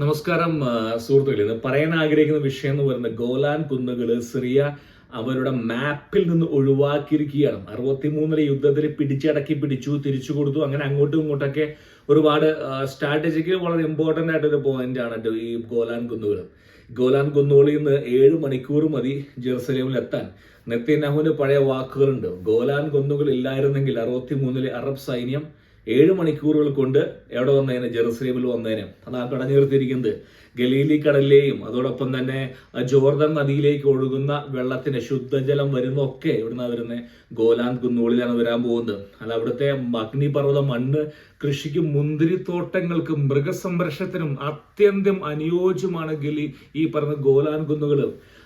നമസ്കാരം സുഹൃത്തുക്കളെ. ഇന്ന് പറയാൻ ആഗ്രഹിക്കുന്ന വിഷയം എന്ന് പറയുന്നത് ഗോലാൻ കുന്നുകൾ സിറിയ അവരുടെ മാപ്പിൽ നിന്ന് ഒഴിവാക്കിയിരിക്കുകയാണ്. അറുപത്തിമൂന്നിലെ യുദ്ധത്തിൽ പിടിച്ചടക്കി പിടിച്ചു തിരിച്ചു കൊടുത്തു. അങ്ങനെ അങ്ങോട്ടും ഇങ്ങോട്ടൊക്കെ ഒരുപാട് സ്ട്രാറ്റജിക്ക് വളരെ ഇമ്പോർട്ടന്റ് ആയിട്ടൊരു പോയിന്റ് ആണ് ഈ ഗോലാൻ കുന്നുകൾ ഗോലാൻ കുന്നുകളിൽ നിന്ന് ഏഴ് മണിക്കൂർ മതി ജെറുസലേമിൽ എത്താൻ. നെത്തിനഹുവിന് പഴയ വാക്കുകളുണ്ട്. ഗോലാൻ കുന്നുകൾ ഇല്ലായിരുന്നെങ്കിൽ അറുപത്തിമൂന്നിലെ അറബ് സൈന്യം ഏഴ് മണിക്കൂറുകൾ കൊണ്ട് എവിടെ വന്നതിന് ജെറുസലേമിൽ വന്നതിന് അത് ആ കടഞ്ഞീർത്തിരിക്കുന്നത് ഗലീലി കടലിലെയും അതോടൊപ്പം തന്നെ ജോർദൻ നദിയിലേക്ക് ഒഴുകുന്ന വെള്ളത്തിന് ശുദ്ധജലം വരുന്നൊക്കെ ഇവിടുന്ന് വരുന്നത് ഗോലാൻ കുന്നുകളിലാണ് വരാൻ പോകുന്നത്. അല്ല അവിടുത്തെ അഗ്നിപർവത മണ്ണ് കൃഷിക്കും മുന്തിരിത്തോട്ടങ്ങൾക്കും മൃഗസംരക്ഷണത്തിനും അത്യന്തം അനുയോജ്യമാണ് ഗലി ഈ പറഞ്ഞ ഗോലാൻ കുന്നുകൾ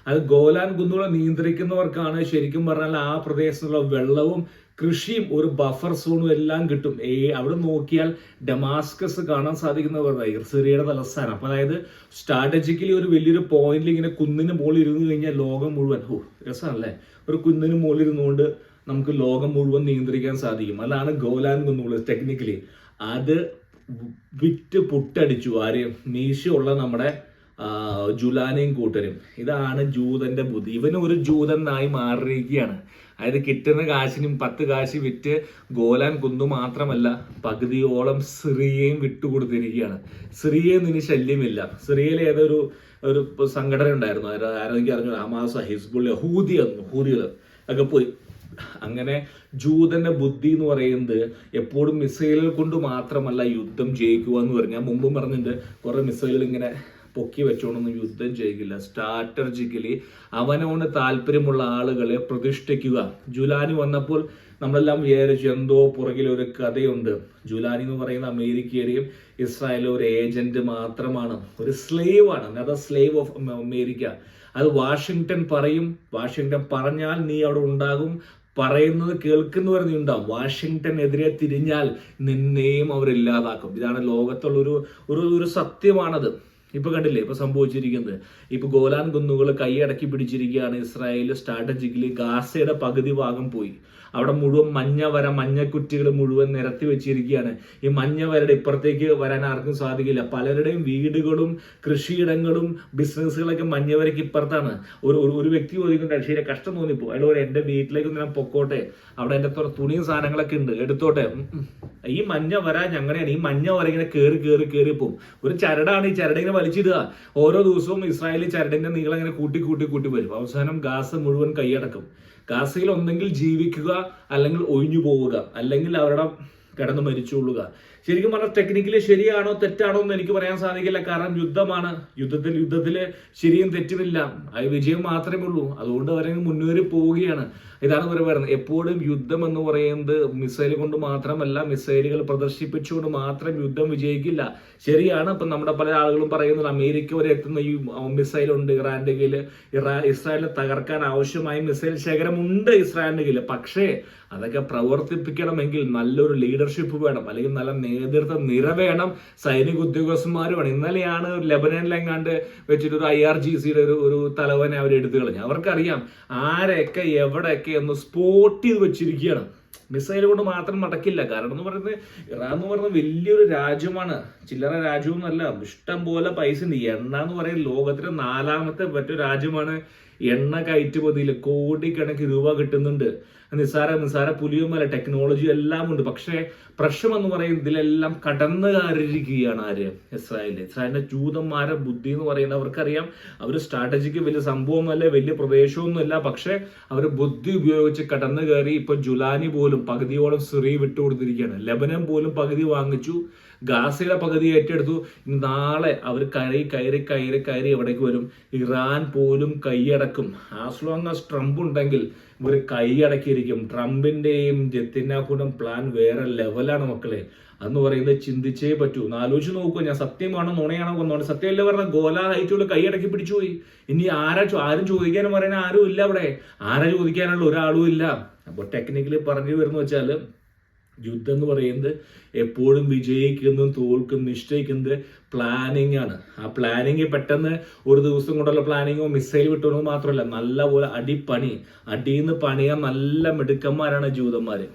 അത് ഗോലാൻ കുന്നുകളെ നിയന്ത്രിക്കുന്നവർക്കാണ് ശരിക്കും പറഞ്ഞാൽ ആ പ്രദേശത്തുള്ള വെള്ളവും കൃഷിയും ഒരു ബഫർ സോണും എല്ലാം കിട്ടും. ഏ അവിടെ നോക്കിയാൽ ഡമാസ്കസ് കാണാൻ സാധിക്കുന്ന സിറിയയുടെ തലസ്ഥാനം. അപ്പൊ അതായത് സ്ട്രാറ്റജിക്കലി ഒരു വലിയൊരു പോയിന്റിൽ ഇങ്ങനെ കുന്നിന് മുകളിൽ ഇരുന്ന് കഴിഞ്ഞാൽ ലോകം മുഴുവൻ ഓ രസമല്ലേ ഒരു കുന്നിന് മുകളിൽ ഇരുന്നുകൊണ്ട് നമുക്ക് ലോകം മുഴുവൻ നിയന്ത്രിക്കാൻ സാധിക്കും. അതാണ് ഗോലാൻ കുന്നുകൾ ടെക്നിക്കലി അത് വിറ്റ് പുട്ടടിച്ചു ആര് മീശയുള്ള നമ്മുടെ ജുലാനയും കൂട്ടരും ഇതാണ് ജൂതന്റെ ബുദ്ധി ഇവന് ഒരു ജൂതനായി മാറിയിരിക്കുകയാണ് അതായത് കിട്ടുന്ന കാശിനും പത്ത് കാശി വിറ്റ് ഗോലാൻ കുന്നു മാത്രമല്ല പകുതിയോളം സിറിയയും വിട്ടുകൊടുത്തിരിക്കുകയാണ് സിറിയയിൽ നിന്ന് ശല്യമില്ല സിറിയയിൽ ഏതൊരു ഒരു സംഘടന ഉണ്ടായിരുന്നു ആരോ ആരോ എനിക്ക് അറിഞ്ഞു ഹിസ്ബുള്ള ഹൂതി എന്നു ഹൂതികൾ ഒക്കെ പോയി അങ്ങനെ ജൂതന്റെ ബുദ്ധി എന്ന് പറയുന്നത് എപ്പോഴും മിസൈലുകൾ കൊണ്ട് മാത്രമല്ല യുദ്ധം ജയിക്കുക എന്ന് പറഞ്ഞു. ഞാൻ മുമ്പും പറഞ്ഞിട്ടുണ്ട് കുറെ മിസൈലുകൾ ഇങ്ങനെ പൊക്കി വെച്ചോണ്ടൊന്നും യുദ്ധം ചെയ്യില്ല. സ്ട്രാറ്റജിക്കലി അവനവന് താല്പര്യമുള്ള ആളുകളെ പ്രതിഷ്ഠിക്കുക. ജുലാനി വന്നപ്പോൾ നമ്മളെല്ലാം വിചാരിച്ചു എന്തോ പുറകിൽ ഒരു കഥയുണ്ട്. ജുലാനി എന്ന് പറയുന്ന അമേരിക്കയുടെയും ഇസ്രായേലിലെ ഒരു ഏജന്റ് മാത്രമാണ്. ഒരു സ്ലേവ് ആണ് അനദർ സ്ലേവ് ഓഫ് അമേരിക്ക. അത് വാഷിങ്ടൺ പറയും. വാഷിങ്ടൺ പറഞ്ഞാൽ നീ അവിടെ ഉണ്ടാകും. പറയുന്നത് ഉണ്ടാവും. വാഷിങ്ടണെതിരെ തിരിഞ്ഞാൽ നിന്നെയും അവർ ഇല്ലാതാക്കും. ഇതാണ് ലോകത്തുള്ള ഒരു ഒരു സത്യമാണത്. ഇപ്പൊ കണ്ടില്ലേ ഇപ്പൊ സംഭവിച്ചിരിക്കുന്നത്. ഇപ്പൊ ഗോലാൻ കുന്നുകൾ കൈയടക്കി പിടിച്ചിരിക്കുകയാണ്. ഇസ്രായേൽ സ്ട്രാറ്റജിക്കലി ഗാസയുടെ പകുതി ഭാഗം പോയി. അവിടെ മുഴുവൻ മഞ്ഞ വര മഞ്ഞക്കുറ്റികൾ മുഴുവൻ നിരത്തി വെച്ചിരിക്കുകയാണ്. ഈ മഞ്ഞ വരയുടെ ഇപ്പുറത്തേക്ക് വരാൻ ആർക്കും സാധിക്കില്ല. പലരുടെയും വീടുകളും കൃഷിയിടങ്ങളും ബിസിനസ്സുകളൊക്കെ മഞ്ഞ വരയ്ക്ക് ഇപ്പുറത്താണ്. ഒരു ഒരു- വ്യക്തി ചോദിക്കുന്നുണ്ട് ശരി കഷ്ടം തോന്നിപ്പോ? അയാൾ എന്റെ വീട്ടിലേക്ക് ഞാൻ പൊക്കോട്ടെ. അവിടെ തുറ തുണിയും സാധനങ്ങളൊക്കെ ഉണ്ട്. എടുത്തോട്ടെ. ഈ മഞ്ഞ വര ഞങ്ങനെയാണ് ഈ മഞ്ഞ വര ഇങ്ങനെ കയറി കയറി കയറി പോകും ഒരു ചരടാണ് ഈ ചരട് ഇങ്ങനെ വലിച്ചിടുക. ഓരോ ദിവസവും ഇസ്രായേലി ചരടിന്റെ നീളം ഇങ്ങനെ കൂട്ടി കൂട്ടി കൂട്ടി വരും. അവസാനം ഗാസ മുഴുവൻ കൈയടക്കും. ഗാസയിൽ ഒന്നെങ്കിൽ ജീവിക്കുക അല്ലെങ്കിൽ ഒഴിഞ്ഞു പോവുക. അല്ലെങ്കിൽ അവരുടെ കിടന്ന് മരിച്ചുകൊള്ളുക. ശരിക്കും പറഞ്ഞാൽ ടെക്നിക്കലി ശരിയാണോ തെറ്റാണോ എന്ന് എനിക്ക് പറയാൻ സാധിക്കില്ല. കാരണം യുദ്ധമാണ്. യുദ്ധത്തിൽ യുദ്ധത്തിൽ ശരിയും തെറ്റുമില്ല. അത് വിജയം മാത്രമേ ഉള്ളൂ. അതുകൊണ്ട് അവരങ്ങ് മുന്നേറി പോവുകയാണ്. ഇതാണ് ഇവർ പറയുന്നത്. എപ്പോഴും യുദ്ധം എന്ന് പറയുന്നത് മിസൈൽ കൊണ്ട് മാത്രമല്ല മിസൈലുകൾ പ്രദർശിപ്പിച്ചുകൊണ്ട് മാത്രം യുദ്ധം വിജയിക്കില്ല. ശരിയാണ്. ഇപ്പം നമ്മുടെ പല ആളുകളും പറയുന്നത് അമേരിക്ക വരെ എത്തുന്ന ഈ മിസൈൽ ഉണ്ട്. ഇറാന്റെ കയ്യിൽ ഇറാ ഇസ്രായേലിനെ തകർക്കാൻ ആവശ്യമായ മിസൈൽ ശേഖരമുണ്ട് ഇസ്രായേലിന്റെ കയ്യിൽ പക്ഷേ അതൊക്കെ പ്രവർത്തിപ്പിക്കണമെങ്കിൽ നല്ലൊരു ലീഡർഷിപ്പ് വേണം. അല്ലെങ്കിൽ നല്ല നേതൃത്വ നിര വേണം. സൈനിക ഉദ്യോഗസ്ഥന്മാർ വേണം ഇന്നലെയാണ് ലെബനനിലെങ്ങാണ്ട് വെച്ചിട്ട് ഒരു ഐ ആർ ജി സിയുടെ ഒരു ഒരു തലവനെ അവർ എടുത്തു കളഞ്ഞു. അവർക്കറിയാം ആരെയൊക്കെ എവിടെയൊക്കെ ഒന്ന് സ്പോട്ട് ചെയ്ത് വെച്ചിരിക്കുകയാണ്. മിസൈൽ കൊണ്ട് മാത്രം നടക്കില്ല. കാരണം എന്ന് പറയുന്നത് ഇറാൻ എന്ന് പറയുന്നത് വലിയൊരു രാജ്യമാണ്. ചില്ലറ രാജ്യമൊന്നുമല്ല ഇഷ്ടം പോലെ പൈസ ഉണ്ട്. എണ്ണ പറയുന്നത് ലോകത്തിലെ നാലാമത്തെ മറ്റൊരു രാജ്യമാണ് എണ്ണ കയറ്റുമതിയിൽ കോടിക്കണക്കിന് രൂപ കിട്ടുന്നുണ്ട്. നിസ്സാര നിസ്സാര പുലിയുമല്ല ടെക്നോളജി എല്ലാം ഉണ്ട്. പക്ഷേ പ്രശ്നം എന്ന് പറയുന്നത് ഇതിലെല്ലാം കടന്നു കയറിയിരിക്കുകയാണ് ആര്? ഇസ്രായേൽ. ഇസ്രായേലിന്റെ ജൂതന്മാരെ ബുദ്ധി എന്ന് പറയുന്നത് അവർക്കറിയാം. അവർ സ്ട്രാറ്റജിക്ക് വലിയ സംഭവമല്ല വലിയ പ്രദേശമൊന്നുമല്ല. പക്ഷേ അവർ ബുദ്ധി ഉപയോഗിച്ച് കടന്നു കയറി ഇപ്പൊ ജുലാനി പോലും പകുതിയോളം സിറി വിട്ടുകൊടുത്തിരിക്കുകയാണ് ലബനൻ പോലും പകുതി വാങ്ങിച്ചു. ഗാസയുടെ പകുതി ഏറ്റെടുത്തു. നാളെ അവർ കയറി കയറി കയറി കയറി എവിടേക്ക് വരും? ഇറാൻ പോലും കൈയടക്കും. ആസ് ലോങ് ആസ് ട്രംപ് ഉണ്ടെങ്കിൽ ഇവർ കൈയടക്കിയിരിക്കും. ട്രംപിന്റെയും ജത്തിനാഹുഡും പ്ലാൻ വേറെ ലെവലാണ് മക്കളെ. അന്ന് പറയുന്നത് ചിന്തിച്ചേ പറ്റൂ. ഒന്ന് ആലോചിച്ച് നോക്കൂ. ഞാൻ സത്യമാണോ നുണയാണോ കൊന്നോണ്ട് സത്യമല്ല പറഞ്ഞ ഗോല ഹൈറ്റുകൾ കൈയടക്കി പിടിച്ചു പോയി. ഇനി ആരാ ആരും ചോദിക്കാനും പറയാൻ ആരും ഇല്ല അവിടെ ആരാ ചോദിക്കാനുള്ള ഒരാളും ഇല്ല അപ്പോൾ ടെക്നിക്കലി പറഞ്ഞു വരുന്ന വെച്ചാൽ യുദ്ധം എന്ന് പറയുന്നത് എപ്പോഴും വിജയിക്കുന്നതും തോൽക്കുന്നതും നിശ്ചയിക്കുന്നത് പ്ലാനിങ് ആണ്. ആ പ്ലാനിങ് പെട്ടെന്ന് ഒരു ദിവസം കൊണ്ടുള്ള പ്ലാനിങ്ങോ മിസൈൽ വിട്ടണോ മാത്രമല്ല നല്ല പോലെ അടിപ്പണി അടിയിൽ നിന്ന് പണിയാൻ നല്ല മിടുക്കന്മാരാണ് ജൂതന്മാര്.